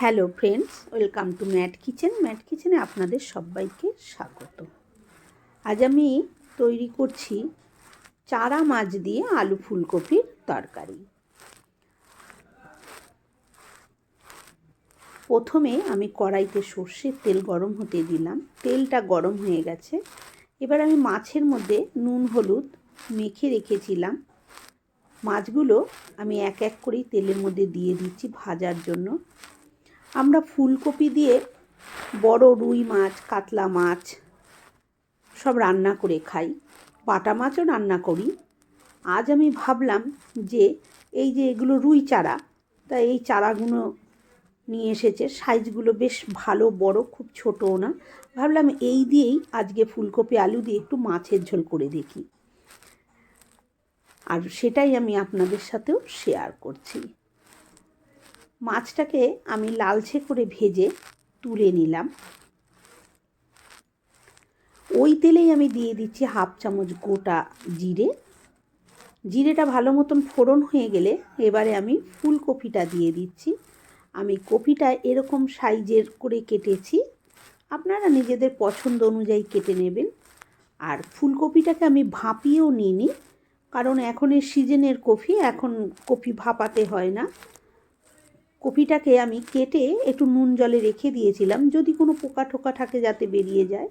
Hello friends, welcome to Matt kitchen. Matt কিচেনে আপনাদের সবাইকে স্বাগত। আজ আমি তৈরি করছি চারা মাছ দিয়ে আলু ফুলকপির তরকারি। প্রথমে আমি কড়াইতে সর্ষের তেল গরম হতে দিলাম। তেলটা গরম হয়ে গেছে। এবার আমি মাছের মধ্যে নুন, হলুদ মেখে রেখেছিলাম। মাছগুলো আমি এক এক করেই তেলের মধ্যে দিয়ে দিচ্ছি ভাজার জন্য। আমরা ফুলকপি দিয়ে বড় রুই মাছ, কাতলা মাছ সব রান্না করে খাই। বাটা মাছও রান্না করি। আজ আমি ভাবলাম যে এই যে এগুলো রুই চারা, তা এই চারাগুলো নিয়ে এসেছে। সাইজগুলো বেশ ভালো, বড়, খুব ছোটও না। ভাবলাম এই দিয়েই আজকে ফুলকপি, আলু দিয়ে একটু মাছের ঝোল করে দেখি। আর সেটাই আমি আপনাদের সাথেও শেয়ার করছি। মাছটাকে আমি লালচে করে ভেজে তুলে নিলাম। ওই তেলেই আমি দিয়ে দিচ্ছি হাফ চামচ গোটা জিরে। জিরেটা ভালো মতন ফোড়ন হয়ে গেলে এবারে আমি ফুলকপিটা দিয়ে দিচ্ছি। আমি কপিটা এরকম সাইজের করে কেটেছি। আপনারা নিজেদের পছন্দ অনুযায়ী কেটে নেবেন। আর ফুলকপিটাকে আমি ভাপিয়েও নিইনি, কারণ এখন এর সিজনের কফি, এখন কফি ভাপাতে হয় না। কপিটাকে আমি কেটে একটু নুন জলে রেখে দিয়েছিলাম, যদি কোনো পোকা টোকা থাকে যাতে বেরিয়ে যায়।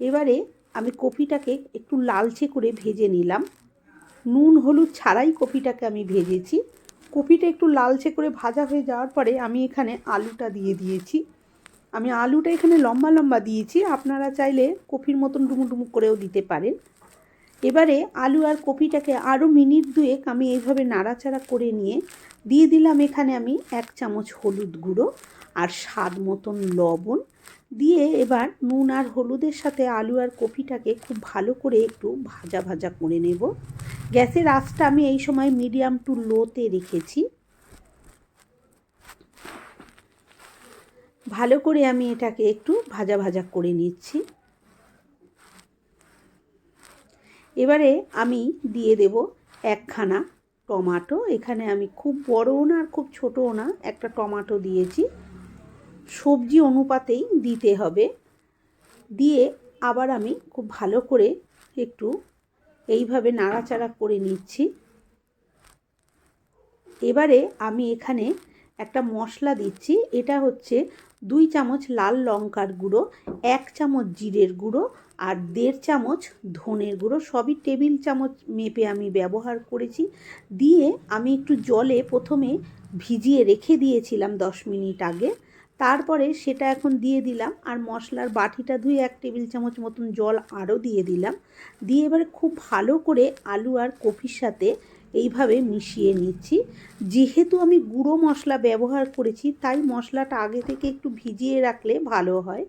এবারে আমি কপিটাকে একটু লালচে করে ভেজে নিলাম। নুন হলুদ ছাড়াই কপিটাকে আমি ভেজেছি। কপিটা একটু লালচে করে ভাজা হয়ে যাওয়ার পরে আমি এখানে আলুটা দিয়ে দিয়েছি। আমি আলুটা এখানে লম্বা লম্বা দিয়েছি, আপনারা চাইলে কপির মতন ডুমু ডুমু করেও দিতে পারেন। এবারে আলু আর কপিটাকে আরও মিনিট দুয়েক আমি এইভাবে নাড়াচাড়া করে নিয়ে দিয়ে দিলাম এখানে আমি এক চামচ হলুদ গুঁড়ো আর স্বাদ মতন লবণ। দিয়ে এবার নুন আর হলুদের সাথে আলু আর কপিটাকে খুব ভালো করে একটু ভাজা ভাজা করে নেব। গ্যাসের আঁচটা আমি এই সময় মিডিয়াম টু লোতে রেখেছি। ভালো করে আমি এটাকে একটু ভাজা ভাজা করে নিচ্ছি। এবারে আমি দিয়ে দেব একখানা টমাটো, এখানে আমি খুব বড়ও না আর খুব ছোটও না, একটা টমাটো দিয়েছি। সবজি অনুপাতেই দিতে হবে। দিয়ে আবার আমি খুব ভালো করে একটু এইভাবে নাড়াচাড়া করে নিচ্ছি। এবারে আমি এখানে একটা মশলা দিচ্ছি, এটা হচ্ছে দুই চামচ লাল লঙ্কার গুঁড়ো, এক চামচ জিরের গুঁড়ো আর দেড় চামচ ধনের গুঁড়ো, সবই টেবিল চামচ মেপে আমি ব্যবহার করেছি। দিয়ে আমি একটু জলে প্রথমে ভিজিয়ে রেখে দিয়েছিলাম দশ মিনিট আগে। তারপরে সেটা এখন দিয়ে দিলাম আর মশলার বাটিটা ধুয়ে এক টেবিল চামচ মতন জল আরও দিয়ে দিলাম। দিয়ে এবারে খুব ভালো করে আলু আর কপির সাথে এইভাবে মিশিয়ে নিচ্ছি। যেহেতু আমি গুঁড়ো মশলা ব্যবহার করেছি, তাই মশলাটা আগে থেকে একটু ভিজিয়ে রাখলে ভালো হয়।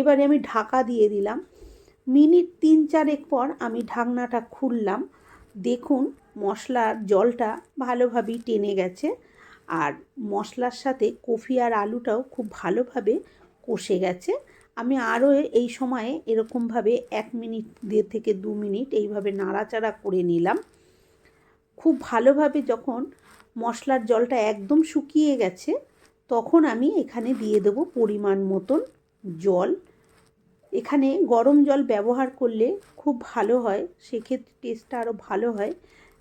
এবারে আমি ঢাকা দিয়ে দিলাম। মিনিট তিন চারেক পর আমি ঢাকনাটা খুললাম। দেখুন, মশলার জলটা ভালোভাবেই টেনে গেছে আর মশলার সাথে কফি আর আলুটাও খুব ভালোভাবে কষে গেছে। আমি আরও এই সময়ে এরকমভাবে এক মিনিট দেড় থেকে দু মিনিট এইভাবে নাড়াচাড়া করে নিলাম। খুব ভালোভাবে যখন মশলার জলটা একদম শুকিয়ে গেছে, তখন আমি এখানে দিয়ে দেব পরিমাণ মতন জল। এখানে গরম জল ব্যবহার করলে খুব ভালো হয়, সেক্ষেত্রে টেস্টটা আরও ভালো হয়।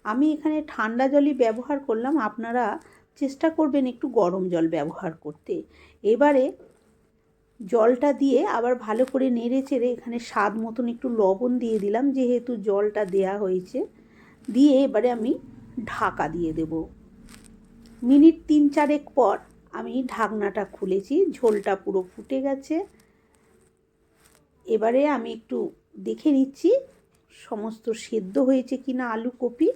আমি এখানে ঠান্ডা জলই ব্যবহার করলাম, আপনারা চেষ্টা করবেন একটু গরম জল ব্যবহার করতে। এবারে জলটা দিয়ে আবার ভালো করে নেড়ে চেড়ে এখানে স্বাদ মতন একটু লবণ দিয়ে দিলাম, যেহেতু জলটা দেয়া হয়েছে। দিয়ে এবারে আমি ঢাকা দিয়ে দেব। মিনিট তিন চারেক পর আমি ঢাকনাটা খুলেছি, ঝোলটা পুরো ফুটে গেছে। এবারে আমি একটু দেখে নিচ্ছি সমস্ত সেদ্ধ হয়েছে কি না আলু কপি।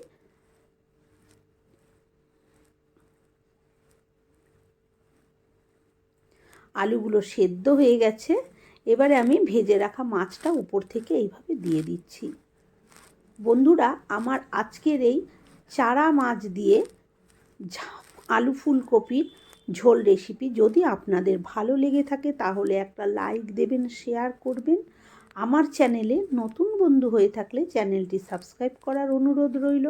আলুগুলো সেদ্ধ হয়ে গেছে। এবারে আমি ভেজে রাখা মাছটা উপর থেকে এইভাবে দিয়ে দিচ্ছি। বন্ধুরা, আমার আজকের এই চারা মাছ দিয়ে আলু ফুলকপির ঝোল রেসিপি যদি আপনাদের ভালো লেগে থাকে তাহলে একটা লাইক দেবেন শেয়ার করবেন। আমার চ্যানেলে নতুন বন্ধু হয়ে থাকলে চ্যানেলটি সাবস্ক্রাইব করার অনুরোধ রইল।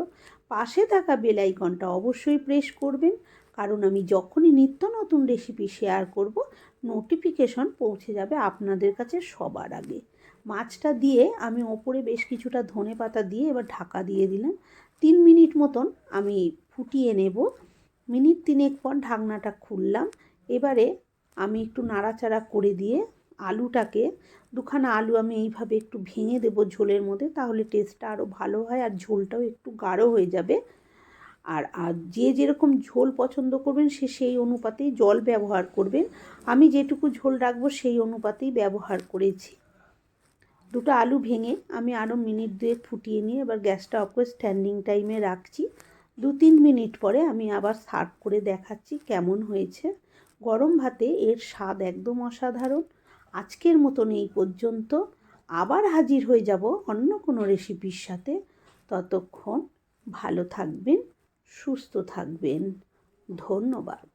পাশে থাকা বেল আইকনটা অবশ্যই প্রেস করবেন, কারণ আমি যখনই নিত্য নতুন রেসিপি শেয়ার করব নোটিফিকেশন পৌঁছে যাবে আপনাদের কাছে সবার আগে। মাছটা দিয়ে আমি ওপরে বেশ কিছুটা ধনে পাতা দিয়ে এবার ঢাকা দিয়ে দিলাম। তিন মিনিট মতন আমি ফুটিয়ে নেব। মিনিট তিনেক পর ঢাকনাটা খুললাম। এবারে আমি একটু নাড়াচাড়া করে দিয়ে আলুটাকে, দুখানা আলু আমি এইভাবে একটু ভেঙে দেবো ঝোলের মধ্যে, তাহলে টেস্টটা আরও ভালো হয় আর ঝোলটাও একটু গাঢ় হয়ে যাবে। আর আর যে যেরকম ঝোল পছন্দ করবেন, সে সেই অনুপাতেই জল ব্যবহার করবেন। আমি যেটুকু ঝোল রাখব, সেই অনুপাতেই ব্যবহার করেছি। দুটো আলু ভেঙে আমি আরও মিনিট দুয়েক ফুটিয়ে নিয়ে এবার গ্যাসটা অফ করে স্ট্যান্ডিং টাইমে রাখছি। দু তিন মিনিট পরে আমি আবার সার্ভ করে দেখাচ্ছি কেমন হয়েছে। গরম ভাতে এর স্বাদ একদম অসাধারণ। আজকের মতন এই পর্যন্ত। আবার হাজির হয়ে যাব অন্য কোনো রেসিপির সাথে। ততক্ষণ ভালো থাকবেন, সুস্থ থাকবেন। ধন্যবাদ।